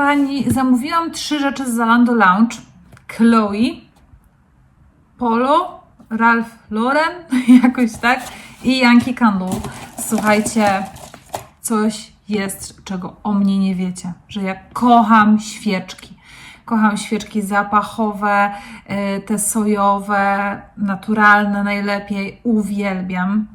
Kochani, zamówiłam trzy rzeczy z Zalando Lounge. Chloe, Polo, Ralph Lauren, jakoś tak, i Yankee Candle. Słuchajcie, coś jest, czego o mnie nie wiecie, że ja kocham świeczki. Kocham świeczki zapachowe, y, te sojowe, naturalne najlepiej. Uwielbiam.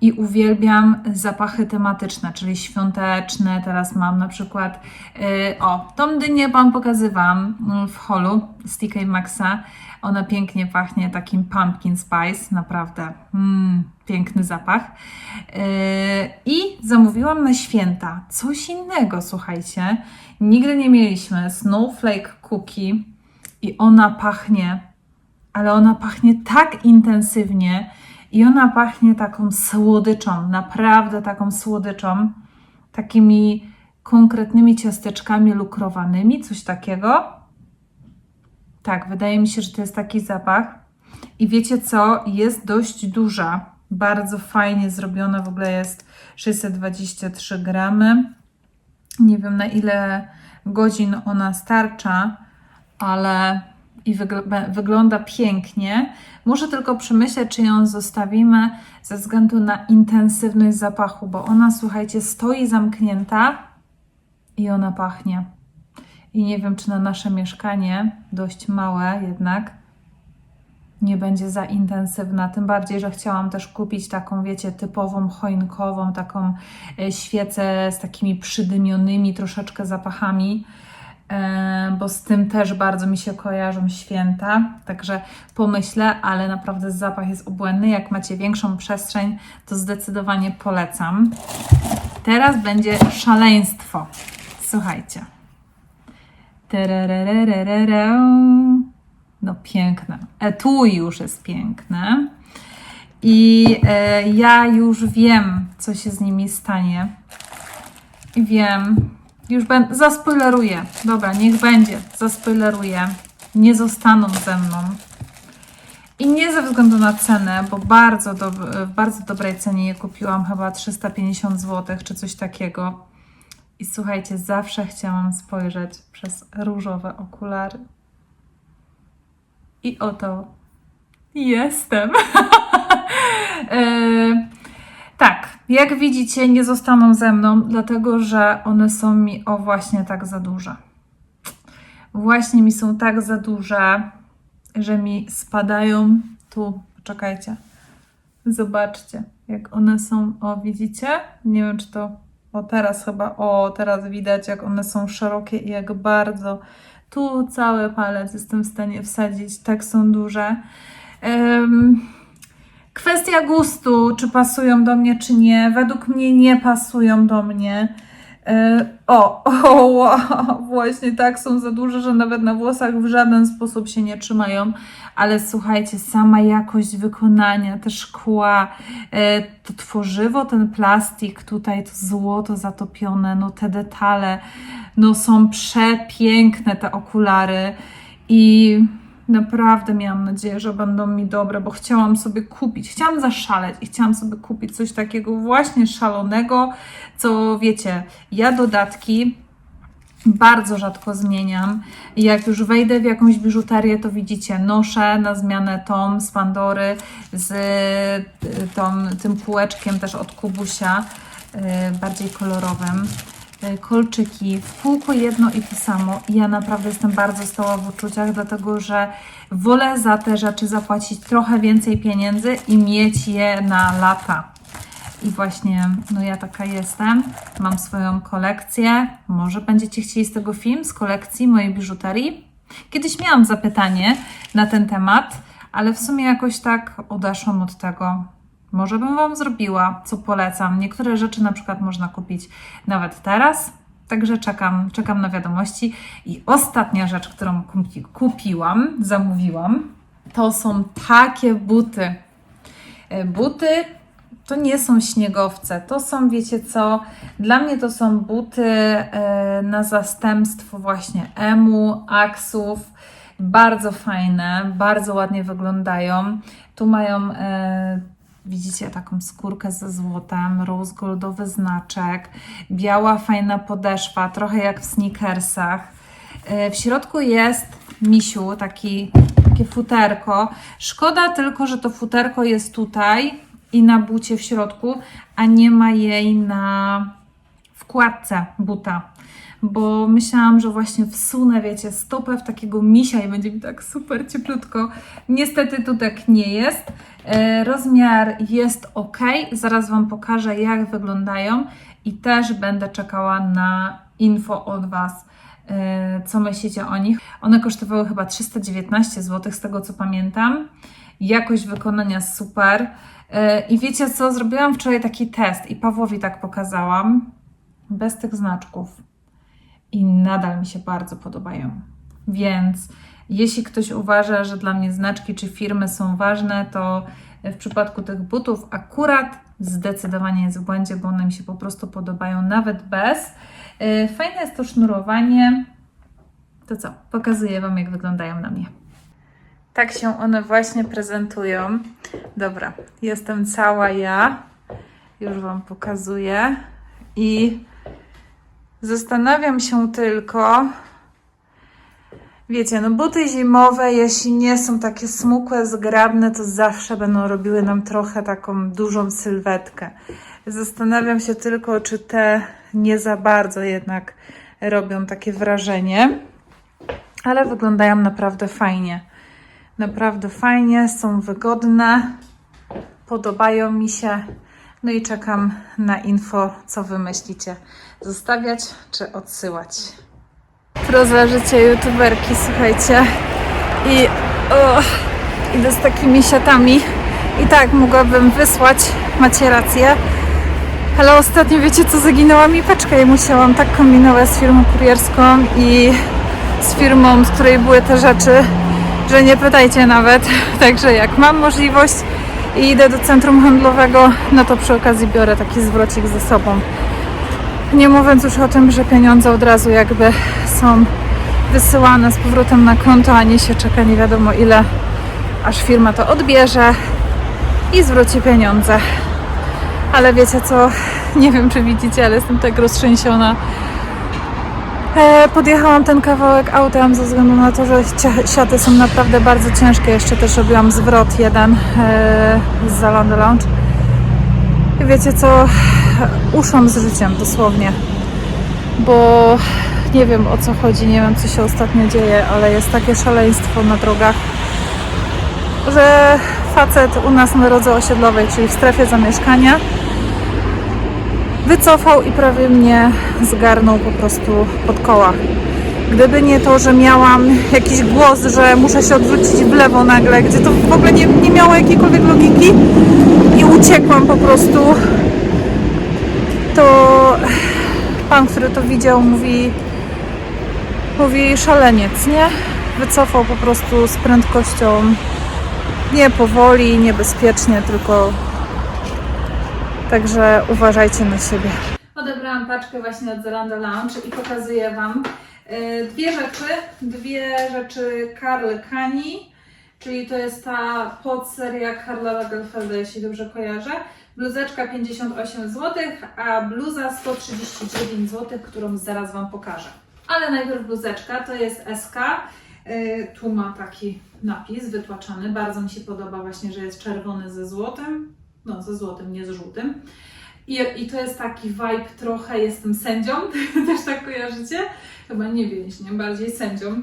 I uwielbiam zapachy tematyczne, czyli świąteczne. Teraz mam na przykład, y, o, tą dynię Wam pokazywałam mm, w holu z TK Maxa. Ona pięknie pachnie takim pumpkin spice, naprawdę mm, piękny zapach. Yy, I zamówiłam na święta coś innego, słuchajcie. Nigdy nie mieliśmy Snowflake Cookie i ona pachnie, ale ona pachnie tak intensywnie i ona pachnie taką słodyczą, naprawdę taką słodyczą, takimi konkretnymi ciasteczkami lukrowanymi, coś takiego. Tak, wydaje mi się, że to jest taki zapach. I wiecie co? Jest dość duża, bardzo fajnie zrobiona, w ogóle jest 623 gramy. Nie wiem na ile godzin ona starcza, ale i wygl- wygląda pięknie. Muszę tylko przemyśleć, czy ją zostawimy ze względu na intensywność zapachu, bo ona, słuchajcie, stoi zamknięta i ona pachnie. I nie wiem, czy na nasze mieszkanie, dość małe jednak, nie będzie za intensywna. Tym bardziej, że chciałam też kupić taką, wiecie, typową choinkową, taką e, świecę z takimi przydymionymi troszeczkę zapachami, bo z tym też bardzo mi się kojarzą święta. Także pomyślę, ale naprawdę zapach jest obłędny. Jak macie większą przestrzeń, to zdecydowanie polecam. Teraz będzie szaleństwo. Słuchajcie. No piękne. Etui już jest piękne. I e, ja już wiem, co się z nimi stanie. I wiem, już będę, zaspoileruję. Dobra, niech będzie, zaspoileruję. Nie zostaną ze mną. I nie ze względu na cenę, bo bardzo dob w bardzo dobrej cenie je kupiłam, chyba 350 zł czy coś takiego. I słuchajcie, zawsze chciałam spojrzeć przez różowe okulary. I oto jestem. E, tak, jak widzicie, nie zostaną ze mną, dlatego że one są mi o właśnie tak za duże. Właśnie mi są tak za duże, że mi spadają tu. Poczekajcie. Zobaczcie, jak one są. O, widzicie? Nie wiem, czy to. O, teraz chyba. O, teraz widać, jak one są szerokie i jak bardzo. Tu cały palec jestem w stanie wsadzić, tak są duże. Em, kwestia gustu, czy pasują do mnie, czy nie. Według mnie nie pasują do mnie. E, O, o, wow, właśnie tak są za duże, że nawet na włosach w żaden sposób się nie trzymają. Ale słuchajcie, sama jakość wykonania, te szkła, e, to tworzywo, ten plastik, tutaj to złoto zatopione, no te detale, no są przepiękne te okulary i naprawdę miałam nadzieję, że będą mi dobre, bo chciałam sobie kupić, chciałam zaszaleć i chciałam sobie kupić coś takiego właśnie szalonego, co wiecie, ja dodatki bardzo rzadko zmieniam. Jak już wejdę w jakąś biżuterię, to widzicie, noszę na zmianę tom z Pandory z y, tą, tym półeczkiem też od Kubusia, y, bardziej kolorowym. Y, Kolczyki, w kółko jedno i to samo. Ja naprawdę jestem bardzo stała w uczuciach, dlatego że wolę za te rzeczy zapłacić trochę więcej pieniędzy i mieć je na lata. I właśnie, no ja taka jestem. Mam swoją kolekcję. Może będziecie chcieli z tego film, z kolekcji mojej biżuterii? Kiedyś miałam zapytanie na ten temat, ale w sumie jakoś tak odeszłam od tego. Może bym Wam zrobiła, co polecam. Niektóre rzeczy na przykład można kupić nawet teraz. Także czekam, czekam na wiadomości. I ostatnia rzecz, którą kupi, kupiłam, zamówiłam, to są takie buty. E, Buty to nie są śniegowce, to są, wiecie co, dla mnie to są buty e, na zastępstwo właśnie emu, aksów, bardzo fajne, bardzo ładnie wyglądają. Tu mają e, Widzicie taką skórkę ze złotem, rose znaczek, biała fajna podeszwa, trochę jak w sneakersach. E, W środku jest misiu, taki, takie futerko. Szkoda tylko, że to futerko jest tutaj i na bucie w środku, a nie ma jej na wkładce buta. Bo myślałam, że właśnie wsunę, wiecie, stopę w takiego misia i będzie mi tak super cieplutko. Niestety tu tak nie jest. E, Rozmiar jest ok. Zaraz Wam pokażę, jak wyglądają i też będę czekała na info od Was, e, co myślicie o nich. One kosztowały chyba 319 zł, z tego co pamiętam. Jakość wykonania super. E, I wiecie co? Zrobiłam wczoraj taki test i Pawłowi tak pokazałam. Bez tych znaczków. I nadal mi się bardzo podobają. Więc jeśli ktoś uważa, że dla mnie znaczki czy firmy są ważne, to w przypadku tych butów akurat zdecydowanie jest w błędzie, bo one mi się po prostu podobają nawet bez. Yy, Fajne jest to sznurowanie. To co? Pokazuję Wam, jak wyglądają na mnie. Tak się one właśnie prezentują. Dobra, jestem cała ja. Już Wam pokazuję. I zastanawiam się tylko, Wiecie, no buty zimowe, jeśli nie są takie smukłe, zgrabne, to zawsze będą robiły nam trochę taką dużą sylwetkę. Zastanawiam się tylko, czy te nie za bardzo jednak robią takie wrażenie, ale wyglądają naprawdę fajnie. Naprawdę fajnie, są wygodne, podobają mi się. No i czekam na info, co wy myślicie. Zostawiać czy odsyłać? Proza życie youtuberki, słuchajcie. I o, idę z takimi siatami. I tak, mogłabym wysłać, macie rację. Ale ostatnio wiecie co, zaginęła mi paczka i musiałam tak kombinować z firmą kurierską i z firmą, z której były te rzeczy, że nie pytajcie nawet. Także jak mam możliwość i idę do centrum handlowego, no to przy okazji biorę taki zwrocik ze sobą. Nie mówiąc już o tym, że pieniądze od razu jakby są wysyłane z powrotem na konto, a nie się czeka nie wiadomo ile, aż firma to odbierze i zwróci pieniądze. Ale wiecie co, nie wiem czy widzicie, ale jestem tak roztrzęsiona. E, podjechałam ten kawałek autem ze względu na to, że siaty są naprawdę bardzo ciężkie. Jeszcze też robiłam zwrot jeden e, z Zalando Lounge. Wiecie co, uszłam z życiem dosłownie, bo nie wiem o co chodzi, nie wiem co się ostatnio dzieje, ale jest takie szaleństwo na drogach, że facet u nas na drodze osiedlowej, czyli w strefie zamieszkania, wycofał i prawie mnie zgarnął po prostu pod koła. Gdyby nie to, że miałam jakiś głos, że muszę się odwrócić w lewo nagle, gdzie to w ogóle nie, nie miało jakiejkolwiek logiki i uciekłam po prostu, to pan, który to widział, mówi, mówi szaleniec, nie? Wycofał po prostu z prędkością nie powoli, niebezpiecznie, tylko także uważajcie na siebie. Odebrałam paczkę właśnie od Zalando Lounge i pokazuję Wam e, dwie rzeczy. Dwie rzeczy Karl Kani, czyli to jest ta podseria Karla Lagerfelda, jeśli dobrze kojarzę. Bluzeczka 58 zł, a bluza 139 zł, którą zaraz Wam pokażę. Ale najpierw bluzeczka, to jest SK. E, Tu ma taki napis wytłaczany. Bardzo mi się podoba właśnie, że jest czerwony ze złotem. No, ze złotym, nie z żółtym. I, I to jest taki vibe trochę, jestem sędzią, też tak kojarzycie? Chyba nie więźniem, bardziej sędzią.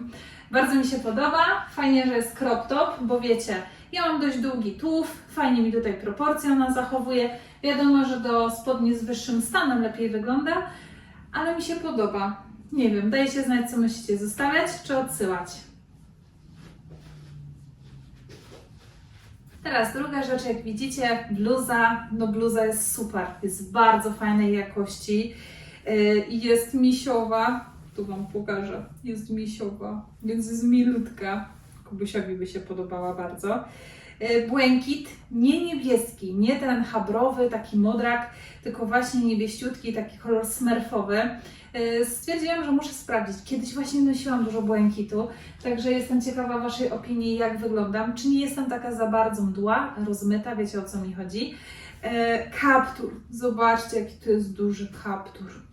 Bardzo mi się podoba, fajnie, że jest crop top, bo wiecie, ja mam dość długi tułów, fajnie mi tutaj proporcje ona zachowuje. Wiadomo, że do spodni z wyższym stanem lepiej wygląda, ale mi się podoba. Nie wiem, dajcie znać, co myślicie, zostawiać czy odsyłać. Teraz druga rzecz, jak widzicie, bluza. No bluza jest super, jest bardzo fajnej jakości i jest misiowa. Tu Wam pokażę. Jest misiowa, więc jest milutka. Kubusiowi by się podobała bardzo. Yy, Błękit, nie niebieski, nie ten habrowy, taki modrak, tylko właśnie niebieściutki, taki kolor smerfowy. E, Stwierdziłam, że muszę sprawdzić. Kiedyś właśnie nosiłam dużo błękitu, także jestem ciekawa Waszej opinii, jak wyglądam. Czy nie jestem taka za bardzo mdła, rozmyta, wiecie o co mi chodzi. E, kaptur. Zobaczcie, jaki to jest duży kaptur.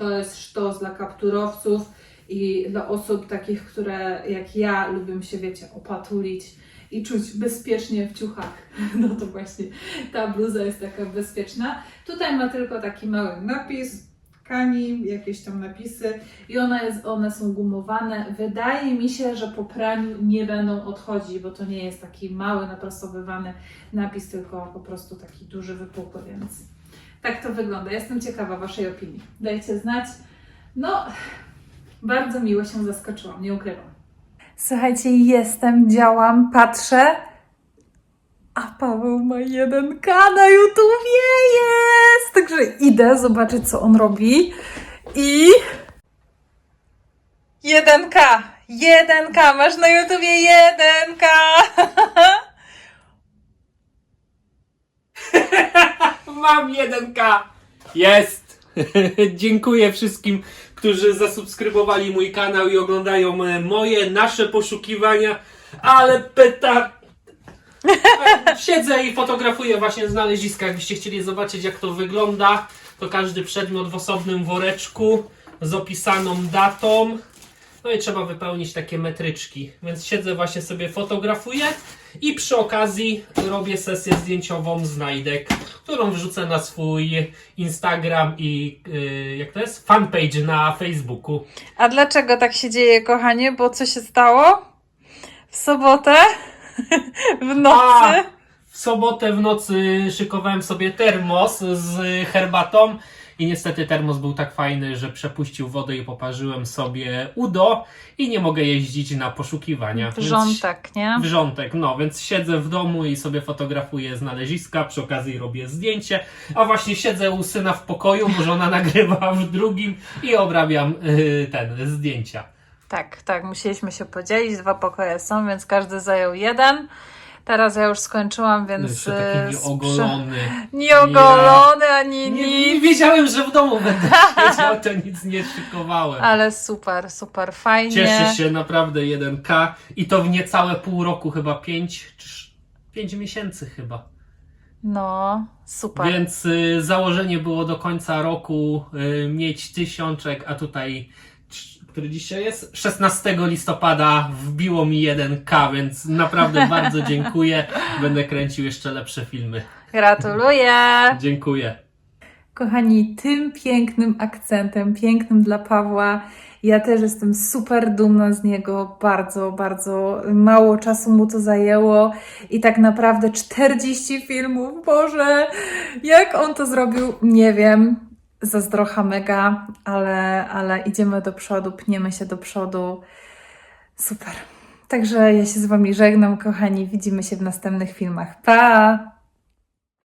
To jest sztos dla kapturowców i dla osób takich, które jak ja lubią się, wiecie, opatulić i czuć bezpiecznie w ciuchach. No to właśnie ta bluza jest taka bezpieczna. Tutaj ma tylko taki mały napis, kani, jakieś tam napisy i jest, one są gumowane. Wydaje mi się, że po praniu nie będą odchodzić, bo to nie jest taki mały, naprostowywany napis, tylko po prostu taki duży wypukły, więc tak to wygląda. Jestem ciekawa Waszej opinii. Dajcie znać. No, bardzo miło się zaskoczyłam, nie ukrywam. Słuchajcie, jestem, działam, patrzę, a Paweł ma 1K na YouTubie, jest! Także idę zobaczyć, co on robi i... 1K! 1K! Masz na YouTubie 1K! Mam 1K! Jest! Dziękuję wszystkim, którzy zasubskrybowali mój kanał i oglądają e, moje, nasze poszukiwania, ale pyta... Siedzę i fotografuję właśnie znaleziska. Jakbyście chcieli zobaczyć, jak to wygląda, to każdy przedmiot w osobnym woreczku z opisaną datą. No i trzeba wypełnić takie metryczki. Więc siedzę właśnie sobie fotografuję i przy okazji robię sesję zdjęciową znajdek, którą wrzucę na swój Instagram i yy, jak to jest? Fanpage na Facebooku. A dlaczego tak się dzieje, kochanie? Bo co się stało? W sobotę? w nocy? A, w sobotę w nocy szykowałem sobie termos z herbatą i niestety termos był tak fajny, że przepuścił wodę i poparzyłem sobie udo i nie mogę jeździć na poszukiwania. Więc- Wrzątek, nie? Wrzątek, no więc siedzę w domu i sobie fotografuję znaleziska, przy okazji robię zdjęcie, a właśnie siedzę u syna w pokoju, bo żona nagrywa w drugim i obrabiam yy, ten, zdjęcia. Tak, tak, musieliśmy się podzielić, dwa pokoje są, więc każdy zajął jeden. Teraz ja już skończyłam, więc... E, taki nieogolony. Nieogolony ani Nie, nie nic. wiedziałem, że w domu będę siedział, to nic nie szykowałem. Ale super, super, fajnie. Cieszę się naprawdę 1K i to w niecałe pół roku, chyba 5 czy 5 miesięcy chyba. No, super. Więc y, założenie było do końca roku y, mieć tysiączek, a tutaj, który dzisiaj jest? 16 listopada wbiło mi 1K, więc naprawdę bardzo dziękuję. Będę kręcił jeszcze lepsze filmy. Gratuluję. Dziękuję. Kochani, tym pięknym akcentem, pięknym dla Pawła. Ja też jestem super dumna z niego. Bardzo, bardzo mało czasu mu to zajęło i tak naprawdę 40 filmów. Boże, jak on to zrobił, nie wiem. Zazdrocha mega, ale, ale idziemy do przodu, pniemy się do przodu. Super. Także ja się z Wami żegnam, kochani. Widzimy się w następnych filmach. Pa!